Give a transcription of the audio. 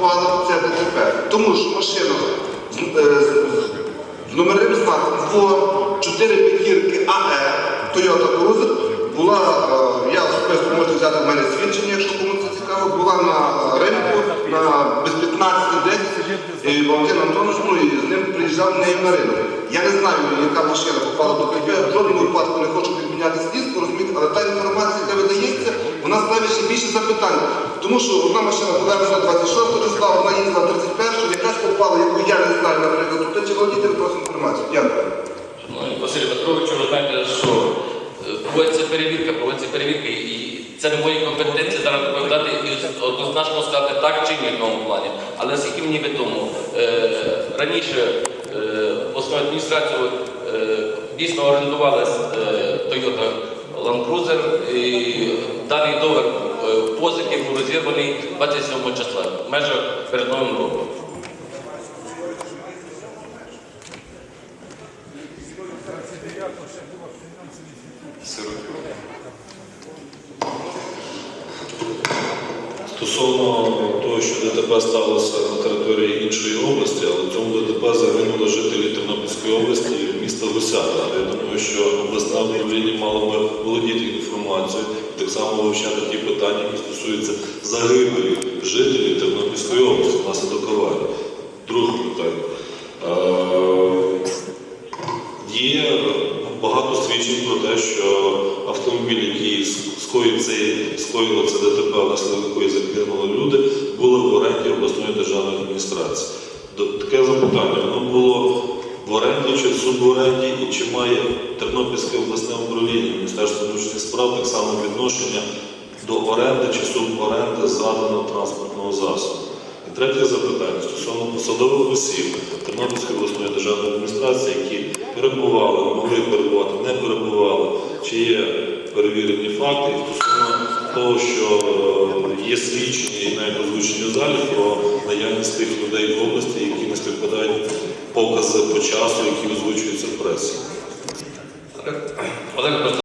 попала це ДТП. Тому що машина з, е, з- номерним знаком ВО 4 п'ятірки АЕ Toyota Cruiser була, е, я особисто можете взяти в мене свідчення, якщо комусь це цікаво, була на ринку на без 15-10 і Валентин Антонович, ну і з ним приїжджав нею на ринок. Я не знаю, яка машина попала до КП, в жодному випадку не хочу підміняти слідство, розумієте, але та інформація, вона ще більше запитань. Тому що одна машина повернена 26 числа, одна їздила 31, якась попала, яку я не знаю, наприклад, тут чи володіти просто інформацію. Дякую. Василь Петровичу, ви знаєте, що е, проводиться перевірка, проводиться перевірка, і це не мої компетенції зараз доповідати і однозначно сказати так чи ні в тому плані. Але скільки мені відомо, е, раніше е, обласною адміністрацією е, дійсно орендувалась е, Toyota Land Cruiser, і даний договір позики був розірваний 27 числа, в межах перед Новим роком. Стосовно того, що ДТП сталося на території іншої області, але в цьому ДТП загинули жителі Тернопільської області міста Гусяка. Я думаю, що обласне управління мало би володіти інформацією, так само вивчати ті питання, які стосуються загибелі жителів Тернопільської області внаслідок аварії. Друге питання. Е, Є багато свідчень про те, що автомобіль, який скоїло це ДТП, внаслідок якої загинули люди, були в оренді обласної державної адміністрації. Таке запитання, воно було в оренді чи в суборенді, і чи має Тернопільське обласне управління Міністерства внутрішніх справ так само відношення до оренди чи суборенди згаданого транспортного засобу. І третє запитання стосовно посадових осіб Тернопільської обласної державної адміністрації, які перебували, могли перебувати, не перебували, чи є перевірені факти і стосовно того, що е, є свідчення і навіть озвучені залі про наявність тих людей в області, які не співпадають покази по часу, які озвучуються в пресі. Олег